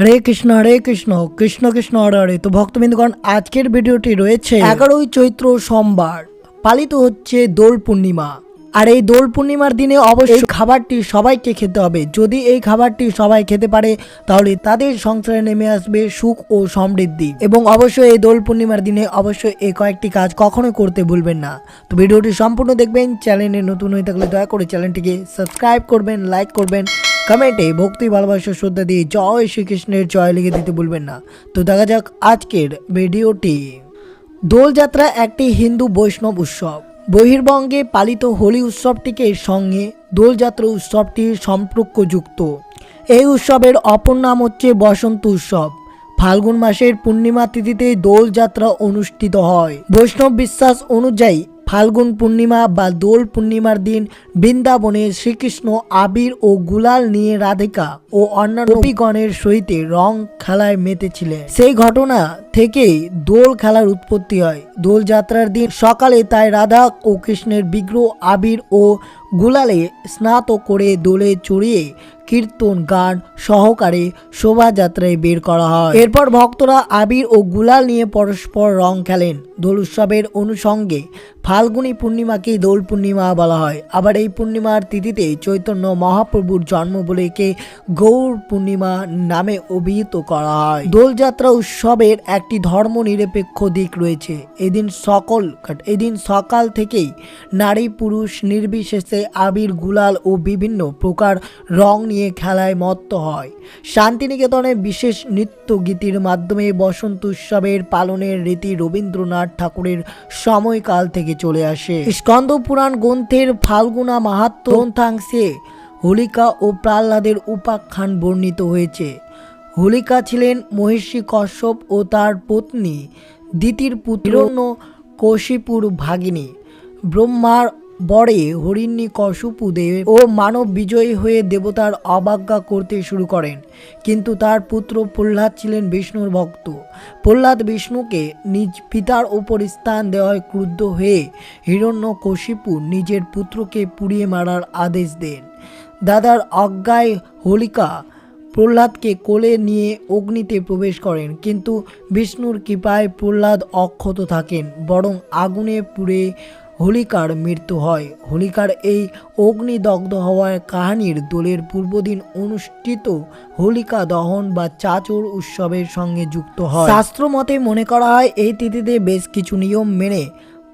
হরে কৃষ্ণ হরে কৃষ্ণ কৃষ্ণ কৃষ্ণ, হরে হরে। তো ভক্তবৃন্দগণ, আজকের ভিডিওটি রয়েছে এগারোই চৈত্র সোমবার। পালিত হচ্ছে দোল পূর্ণিমা। আর এই দোল পূর্ণিমার দিনে অবশ্যই খাবারটি সবাইকে খেতে হবে। যদি এই খাবারটি সবাই খেতে পারে, তাহলে তাদের সংসারে নেমে আসবে সুখ ও সমৃদ্ধি। এবং অবশ্যই এই দোল পূর্ণিমার দিনে অবশ্যই এই কয়েকটি কাজ কখনোই করতে ভুলবেন না। তো ভিডিওটি সম্পূর্ণ দেখবেন, চ্যানেলে নতুন হয়ে থাকলে দয়া করে চ্যানেলটিকে সাবস্ক্রাইব করবেন, লাইক করবেন। কমেন্টে ভক্তি, ভালোবাসা, শ্রদ্ধা দিয়ে জয় শ্রীকৃষ্ণের জয় লিখে দিতে ভুলবেন না। তো দেখা যাক আজকের ভিডিওটি। দোলযাত্রা একটি হিন্দু বৈষ্ণব উৎসব। বহির্বঙ্গে পালিত হোলি উৎসবটিকে সঙ্গে দোলযাত্রা উৎসবটি সম্পর্কযুক্ত। এই উৎসবের অপর নাম হচ্ছে বসন্ত উৎসব। ফাল্গুন মাসের পূর্ণিমা তিথিতে দোলযাত্রা অনুষ্ঠিত হয়। বৈষ্ণব বিশ্বাস অনুযায়ী ফাল্গুন পূর্ণিমা বা দোল পূর্ণিমার দিন বৃন্দাবনে শ্রীকৃষ্ণ আবির ও গুলাল নিয়ে রাধিকা ও অন্যান্য সহিতে রং খেলায় মেতেছিলেন সেই ঘটনা থেকেই দোল খেলার উৎপত্তি হয়। দোল যাত্রার দিন সকালে তাই রাধা ও কৃষ্ণের বিগ্রহ আবির ও গুলালে স্নাত করে দোলে চড়িয়ে কীর্তন, গান, সহকারে শোভাযাত্রায় বের করা হয়। এরপর ভক্তরা আবির ও গুলাল নিয়ে পরস্পর রং খেলেন। দোল উৎসবের অনুষঙ্গে ফাল্গুনী পূর্ণিমাকে দোল পূর্ণিমা বলা হয়। আবার এই পূর্ণিমার তিথিতে চৈতন্য মহাপ্রভুর জন্ম বলে একে গৌর পূর্ণিমা নামে অভিহিত করা হয়। দোলযাত্রা উৎসবের একটি ধর্ম নিরপেক্ষ দিক রয়েছে। এদিন সকল, এদিন সকাল থেকেই নারী পুরুষ নির্বিশেষে আবির, গুলাল ও বিভিন্ন প্রকার রং নিয়ে খেলায় মত্ত হয়। শান্তিনিকেতনে বিশেষ নৃত্য গীতির মাধ্যমে বসন্ত উৎসবের পালনের রীতি রবীন্দ্রনাথ ঠাকুরের সময়কাল থেকে চলে আসে। স্কন্দ পুরাণ গ্রন্থের ফাল্গুনা মাহাত্ম গ্রন্থাংশে হোলিকা ও প্রহ্লাদের উপাখ্যান বর্ণিত হয়েছে। হোলিকা ছিলেন মহিষী কশ্যপ ও তার পত্নী দিতির পুত্র কশিপুর ভাগিনী। ব্রহ্মার বরে হরিণী কশুপুদেব ও মানব বিজয়ী হয়ে দেবতার অবাজ্ঞা করতে শুরু করেন। কিন্তু তার পুত্র প্রহ্লাদ ছিলেন বিষ্ণুর ভক্ত। প্রহ্লাদ বিষ্ণুকে নিজ পিতার ওপর স্থান দেওয়ায় ক্রুদ্ধ হয়ে হিরণ্যকশিপু নিজের পুত্রকে পুড়িয়ে মারার আদেশ দেন। দাদার অজ্ঞায় হোলিকা প্রহ্লাদকে কোলে নিয়ে অগ্নিতে প্রবেশ করেন। কিন্তু বিষ্ণুর কৃপায় প্রহ্লাদ অক্ষত থাকেন, বরং আগুনে পুড়ে হোলিকার মৃত্যু হয়। হোলিকার এই অগ্নিদগ্ধ হওয়ার কাহিনীর দোলের পূর্বদিন অনুষ্ঠিত হোলিকা দহন বা চাচুর উৎসবের সঙ্গে যুক্ত হয়। শাস্ত্র মতে মনে করা হয়, এই তিথিতে বেশ কিছু নিয়ম মেনে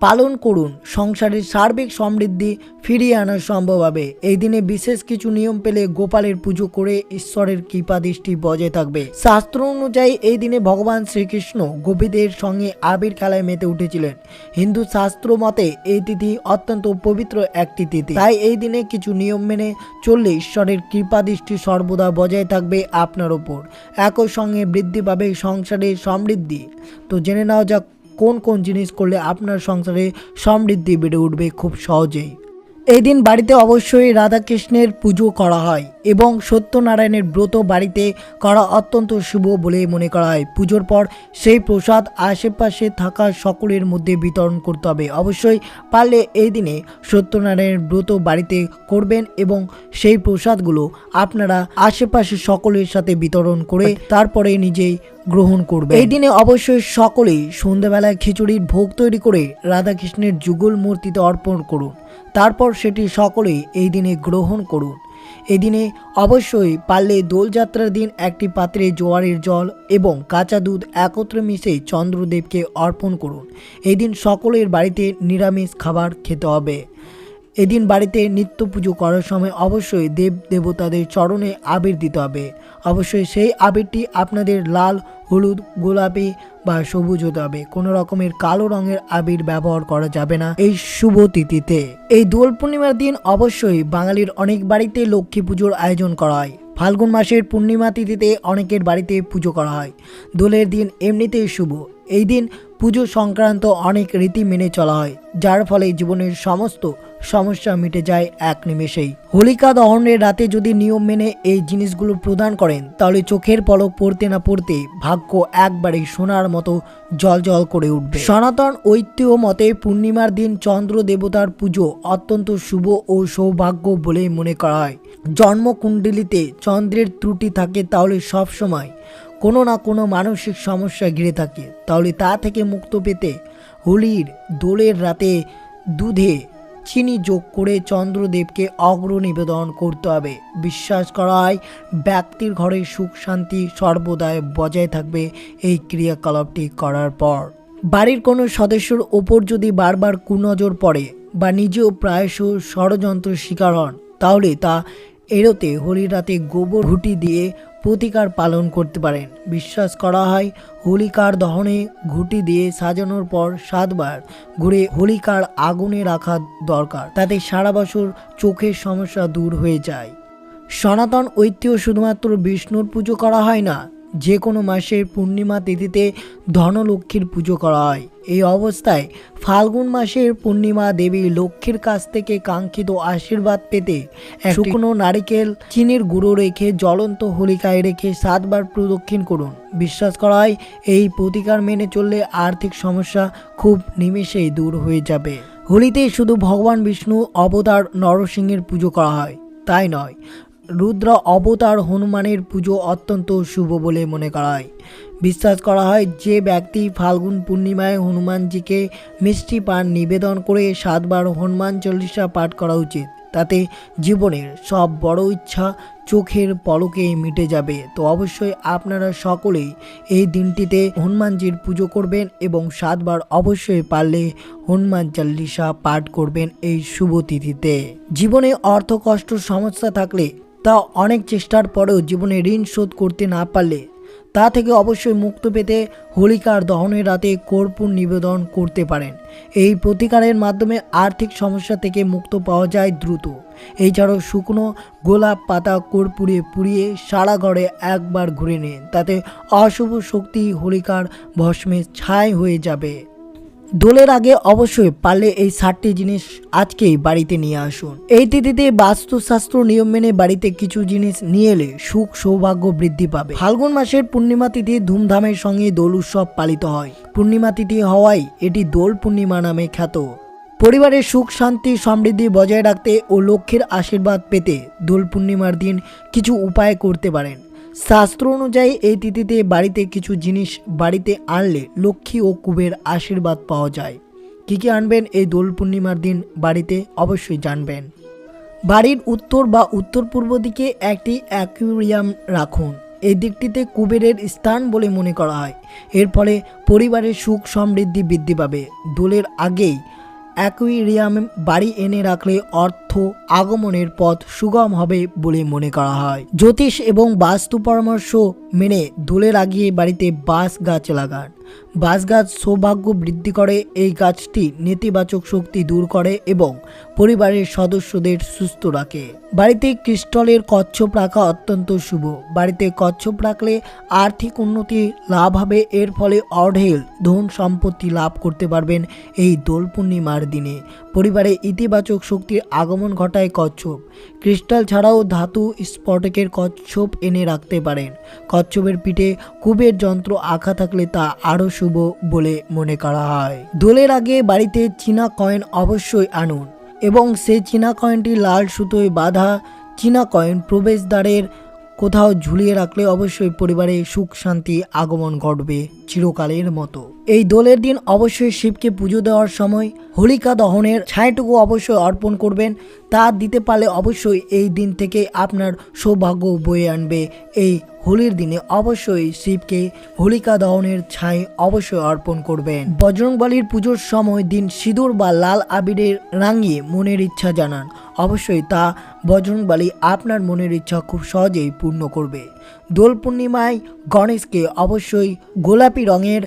পালন করুন। সংসারের সার্বিক সমৃদ্ধি ফিরিয়ে আনা সম্ভব হবে। এই দিনে বিশেষ কিছু নিয়ম পেলে গোপালের পুজো করে ঈশ্বরের কৃপা দৃষ্টি বজায় থাকবে। শাস্ত্র অনুযায়ী এই দিনে ভগবান শ্রীকৃষ্ণ গোপীদের সঙ্গে আবির খেলায় মেতে উঠেছিলেন। হিন্দু শাস্ত্র মতে এই তিথি অত্যন্ত পবিত্র একটি তিথি। তাই এই দিনে কিছু নিয়ম মেনে চললে ঈশ্বরের কৃপা দৃষ্টি সর্বদা বজায় থাকবে আপনার ওপর। একই সঙ্গে বৃদ্ধি পাবে সংসারের সমৃদ্ধি। তো জেনে নেওয়া যাক কোন কোন জিনিস করলে আপনার সংসারে সমৃদ্ধি বেড়ে উঠবে খুব সহজেই। এই দিন বাড়িতে অবশ্যই রাধাকৃষ্ণের পুজো করা হয় এবং সত্যনারায়ণের ব্রত বাড়িতে করা অত্যন্ত শুভ বলে মনে করা হয়। পুজোর পর সেই প্রসাদ আশেপাশে থাকা সকলের মধ্যে বিতরণ করতে হবে। অবশ্যই পারলে এই দিনে সত্যনারায়ণের ব্রত বাড়িতে করবেন এবং সেই প্রসাদগুলো আপনারা আশেপাশে সকলের সাথে বিতরণ করে তারপরে নিজেই গ্রহণ করবে এই দিনে অবশ্যই সকলেই সন্ধ্যাবেলায় খিচুড়ির ভোগ তৈরি করে রাধাকৃষ্ণের যুগল মূর্তিতে অর্পণ করুন। তারপর সেটি সকলেই এই দিনে গ্রহণ করুন। এদিনে অবশ্যই পারলে দোলযাত্রার দিন একটি পাত্রে জোয়ারের জল এবং কাঁচা দুধ একত্রে মিশে চন্দ্রদেবকে অর্পণ করুন। এই দিন সকলের বাড়িতে নিরামিষ খাবার খেতে হবে। এদিন বাড়িতে নিত্য পুজো করার সময় অবশ্যই দেব দেবতাদের চরণে আবির দিতে হবে। অবশ্যই সেই আবিরটি আপনাদের লাল, হলুদ, গোলাপি বা সবুজ হতে হবে। কোনো রকমের কালো রঙের আবির ব্যবহার করা যাবে না এই শুভ তিথিতে। এই দোল পূর্ণিমার দিন অবশ্যই বাঙালির অনেক বাড়িতে লক্ষ্মী পুজোর আয়োজন করা হয়। ফাল্গুন মাসের পূর্ণিমা তিথিতে অনেকের বাড়িতে পুজো করা হয়। দোলের দিন এমনিতেই শুভ। এই দিন পুজো সংক্রান্ত অনেক রীতি মেনে চলা হয়, যার ফলে জীবনের সমস্ত সমস্যা মিটে যায় এক নিমেষেই। হোলিকা দহনের রাতে যদি নিয়ম মেনে এই জিনিসগুলো প্রদান করেন, তাহলে চোখের পলক পড়তে না পড়তে ভাগ্য একবারে সোনার মতো জল জল করে উঠবে। সনাতন ঐতিহ্য মতে পূর্ণিমার দিন চন্দ্র দেবতার পুজো অত্যন্ত শুভ ও সৌভাগ্য বলে মনে করা হয়। জন্মকুণ্ডলিতে চন্দ্রের ত্রুটি থাকে, তাহলে সব সময় কোনো না কোনো মানসিক সমস্যা ঘিরে থাকে। তাহলে তা থেকে মুক্ত পেতে হোলির দোলের রাতে দুধে চিনি যোগ করে চন্দ্রদেবকে অগ্র নিবেদন করতে হবে। বিশ্বাস করা হয় ব্যক্তির ঘরে সুখ শান্তি সর্বদাই বজায় থাকবে এই ক্রিয়াকলাপটি করার পর। বাড়ির কোনো সদস্যর ওপর যদি বারবার কুনজর পড়ে বা নিজেও প্রায়শ ষড়যন্ত্র শিকার হন, তাহলে তা এড়োতে হোলির রাতে গোবর ঘুটি দিয়ে প্রতিকার পালন করতে পারেন। বিশ্বাস করা হয়, হোলিকার দহনে ঘুটি দিয়ে সাজানোর পর সাতবার ঘুরে হোলিকার আগুনে রাখা দরকার, তাতে সারা বছর চোখের সমস্যা দূর হয়ে যায়। সনাতন ঐতিহ্য শুধুমাত্র বিষ্ণুর পুজো করা হয় না যে কোনো মাসের পূর্ণিমা তিথিতে ধনলক্ষ্মীর পুজো করা হয়। এই অবস্থায় ফাল্গুন মাসের পূর্ণিমা দেবী লক্ষ্মীর কাছ থেকে কাঙ্ক্ষিত আশীর্বাদ পেতে শুকনো নারিকেল চিনির গুঁড়ো রেখে জ্বলন্ত হোলিকায় রেখে সাতবার প্রদক্ষিণ করুন। বিশ্বাস করা হয় এই প্রতিকার মেনে চললে আর্থিক সমস্যা খুব নিমেষেই দূর হয়ে যাবে। হোলিতে শুধু ভগবান বিষ্ণু অবতার নরসিংহের পুজো করা হয় তাই নয়। রুদ্র অবতার হনুমানের পুজো অত্যন্ত শুভ বলে মনে করা হয়। বিশ্বাস করা হয় যে ব্যক্তি ফাল্গুন পূর্ণিমায় হনুমানজিকে মিষ্টি পান নিবেদন করে সাতবার হনুমান চল্লিশা পাঠ করা উচিত। তাতে জীবনের সব বড় ইচ্ছা চোখের পলকে মিটে যাবে। তো অবশ্যই আপনারা সকলেই এই দিনটিতে হনুমানজির পুজো করবেন এবং সাতবার অবশ্যই পারলে হনুমান চল্লিশা পাঠ করবেন এই শুভ তিথিতে। জীবনে অর্থ কষ্ট সমস্যা থাকলে তা অনেক চেষ্টার পরেও জীবনে ঋণ শোধ করতে না পারলে, তা থেকে অবশ্যই মুক্ত পেতে হোলিকার দহনের রাতে কর্পূর নিবেদন করতে পারেন। এই প্রতিকারের মাধ্যমে আর্থিক সমস্যা থেকে মুক্ত পাওয়া যায় দ্রুত। এছাড়াও শুকনো গোলাপ পাতা কর্পূরে পুড়িয়ে সারা ঘরে একবার ঘুরে নিন। তাতে অশুভ শক্তি হোলিকার ভস্মে ছাই হয়ে যাবে। দোলের আগে অবশ্যই পারলে এই সাতটি জিনিস আজকেই বাড়িতে নিয়ে আসুন। এই তিথিতে বাস্তুশাস্ত্র নিয়ম মেনে বাড়িতে কিছু জিনিস নিয়ে এলে সুখ সৌভাগ্য বৃদ্ধি পাবে। ফাল্গুন মাসের পূর্ণিমা তিথি ধুমধামের সঙ্গে দোল উৎসব পালিত হয়। পূর্ণিমা তিথি হওয়ায় এটি দোল পূর্ণিমা নামে খ্যাত। পরিবারের সুখ, শান্তি, সমৃদ্ধি বজায় রাখতে ও লক্ষ্যের আশীর্বাদ পেতে দোল পূর্ণিমার দিন কিছু উপায় করতে পারেন। শাস্ত্র অনুযায়ী এই তিথিতে বাড়িতে কিছু জিনিস বাড়িতে আনলে লক্ষ্মী ও কুবের আশীর্বাদ পাওয়া যায়। কী কী আনবেন এই দোল পূর্ণিমার দিন বাড়িতে অবশ্যই জানবেন। বাড়ির উত্তর বা উত্তর পূর্ব দিকে একটি অ্যাকুরিয়াম রাখুন। এই দিকটিতে কুবেরের স্থান বলে মনে করা হয়। এর ফলে পরিবারের সুখ সমৃদ্ধি বৃদ্ধি পাবে। দোলের আগেই অ্যাকুইরিয়াম বাড়ি এনে রাখলে অর্থ আগমনের পথ সুগম হবে বলে মনে করা হয়। জ্যোতিষ এবং বাস্তু পরামর্শ মেনে দোলের আগিয়ে বাড়িতে বাঁশ গাছ লাগান। বাঁশ গাছ সৌভাগ্য বৃদ্ধি করে, এই গাছটি নেতিবাচক শক্তি দূর করে এবং পরিবারের সদস্যদের সুস্থ রাখে। বাড়িতে ক্রিস্টলের কচ্ছপ রাখা অত্যন্ত শুভ। বাড়িতে কচ্ছপ রাখলে আর্থিক উন্নতি লাভ হবে, এর ফলে অঢেল ধন সম্পত্তি লাভ করতে পারবেন এই দোল পূর্ণিমার দিনে। পরিবারে ইতিবাচক শক্তির আগমন ঘটায় কচ্ছপ। ক্রিস্টাল ছাড়াও ধাতু স্ফটিকের কচ্ছপ এনে রাখতে পারেন। কচ্ছপের পিঠে কুবের যন্ত্র আঁকা থাকলে তা আরও শুভ বলে মনে করা হয়। দোলের আগে বাড়িতে চীনা কয়েন অবশ্যই আনুন এবং সেই চীনা কয়েনটি লাল সুতোয় বাঁধা, চীনা কয়েন প্রবেশদ্বারের কোথাও ঝুলিয়ে রাখলে অবশ্যই পরিবারে সুখ, শান্তি, আগমন ঘটবে চিরকালের মতো। এই দোলের দিন অবশ্যই শিবকে পুজো দেওয়ার সময় হোলিকা দহনের ছাইটুকু অবশ্যই অর্পণ করবেন। তা দিতে পারলে অবশ্যই এই দিন থেকে আপনার সৌভাগ্য বয়ে আনবে। এই হোলির দিনে অবশ্যই শিবকে হোলিকা দহনের ছাই অবশ্যই অর্পণ করবেন। বজরংবলীর পুজোর সময় দিন সিঁদুর বা লাল আবিরের রাঙিয়ে মনের ইচ্ছা জানান। অবশ্যই তা বজরংবলী আপনার মনের ইচ্ছা খুব সহজেই পূর্ণ করবে। দোল পূর্ণিমায় গণেশকে অবশ্যই গোলাপি রঙের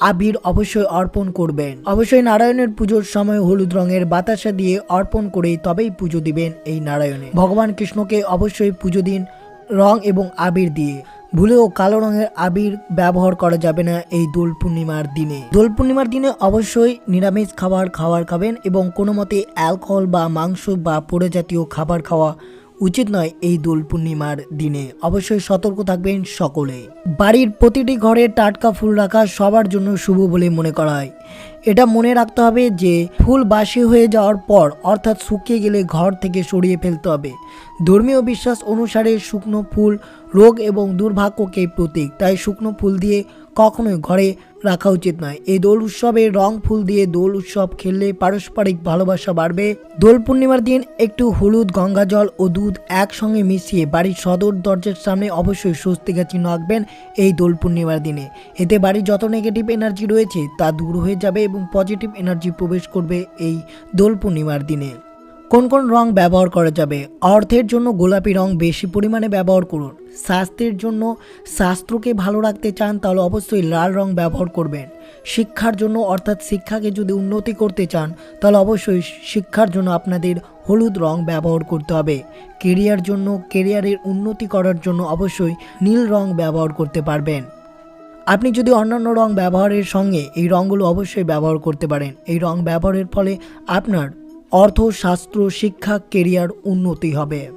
আবির অবশ্যই অর্পণ করবেন। অবশ্যই নারায়ণের পুজোর সময় হলুদ রঙের বাতাসা দিয়ে অর্পণ করে তবেই পুজো দিবেন এই নারায়ণে। ভগবান কৃষ্ণকে অবশ্যই পুজো দিন রং এবং আবির দিয়ে। ভুলেও কালো রঙের আবির ব্যবহার করা যাবে না এই দোল পূর্ণিমার দিনে। দোল পূর্ণিমার দিনে অবশ্যই নিরামিষ খাবার খাবার খাবেন এবং কোনো মতে অ্যালকোহল বা মাংস বা পোড়ে জাতীয় খাবার খাওয়া উচিত নয় এই দোল পূর্ণিমার দিনে। অবশ্যই সতর্ক থাকবেন সকলে। বাড়ির প্রতিটি ঘরে টাটকা ফুল রাখা সবার জন্য শুভ বলে মনে করা হয়। এটা মনে রাখতে হবে যে ফুল বাসি হয়ে যাওয়ার পর অর্থাৎ শুকিয়ে গেলে ঘর থেকে সরিয়ে ফেলতে হবে। ধর্মীয় বিশ্বাস অনুসারে শুকনো ফুল রোগ এবং দুর্ভাগ্যকে প্রতীক। তাই শুকনো ফুল দিয়ে কখনোই ঘরে রাখা উচিত নয়। এই দোল উৎসবে রং ফুল দিয়ে দোল উৎসব খেললে পারস্পরিক ভালোবাসা বাড়বে। দোল পূর্ণিমার দিন একটু হলুদ, গঙ্গা জল ও দুধ একসঙ্গে মিশিয়ে বাড়ির সদর দরজার সামনে অবশ্যই স্বস্তিকা চিহ্ন আঁকবেন এই দোল পূর্ণিমার দিনে। এতে বাড়ির যত নেগেটিভ এনার্জি রয়েছে তা দূর হয়ে যাবে এবং পজিটিভ এনার্জি প্রবেশ করবে এই দোল পূর্ণিমার দিনে। কোন কোন রং ব্যবহার করা যাবে? অর্থের জন্য গোলাপি রং বেশি পরিমাণে ব্যবহার করুন। স্বাস্থ্যের জন্য স্বাস্থ্যকে ভালো রাখতে চান, তাহলে অবশ্যই লাল রং ব্যবহার করবেন। শিক্ষার জন্য, অর্থাৎ শিক্ষাকে যদি উন্নতি করতে চান, তাহলে অবশ্যই শিক্ষার জন্য আপনাদের হলুদ রং ব্যবহার করতে হবে। কেরিয়ার জন্য, কেরিয়ারের উন্নতি করার জন্য অবশ্যই নীল রং ব্যবহার করতে পারবেন। আপনি যদি অন্যান্য রং ব্যবহারের সঙ্গে এই রঙগুলো অবশ্যই ব্যবহার করতে পারেন। এই রং ব্যবহারের ফলে আপনার অর্থ শাস্ত্র শিক্ষা, কেরিয়ার উন্নতি হবে।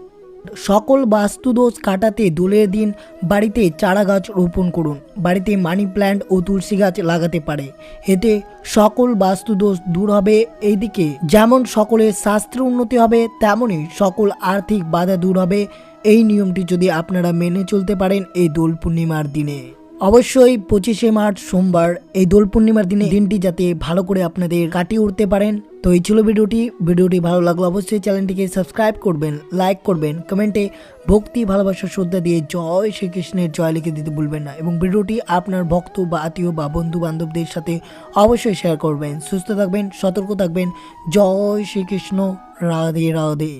সকল বাস্তুদোষ কাটাতে দোলের দিন বাড়িতে চারা গাছ রোপণ করুন। বাড়িতে মানি প্ল্যান্ট ও তুলসী গাছ লাগাতে পারে। এতে সকল বাস্তুদোষ দূর হবে এইদিকে। যেমন সকলের স্বাস্থ্যের উন্নতি হবে তেমনই সকল আর্থিক বাধা দূর হবে। এই নিয়মটি যদি আপনারা মেনে চলতে পারেন, এই দোল পূর্ণিমার দিনে। অবশ্যই পঁচিশে মার্চ সোমবার এই দোল পূর্ণিমার দিনে দিনটি যাতে ভালো করে আপনাদের কাটিয়ে উঠতে পারেন। তো এই ছিল ভিডিওটি। ভিডিওটি ভালো লাগল অবশ্যই চ্যানেলটিকে সাবস্ক্রাইব করবেন, লাইক করবেন, কমেন্টে ভক্তি, ভালোবাসা, শ্রদ্ধা দিয়ে জয় শ্রীকৃষ্ণের জয় লিখে দিতে ভুলবেন না এবং ভিডিওটি আপনার ভক্ত বা আত্মীয় বা বন্ধু বান্ধবদের সাথে অবশ্যই শেয়ার করবেন। সুস্থ থাকবেন, সতর্ক থাকবেন। জয় শ্রীকৃষ্ণ। রাধে রাধে।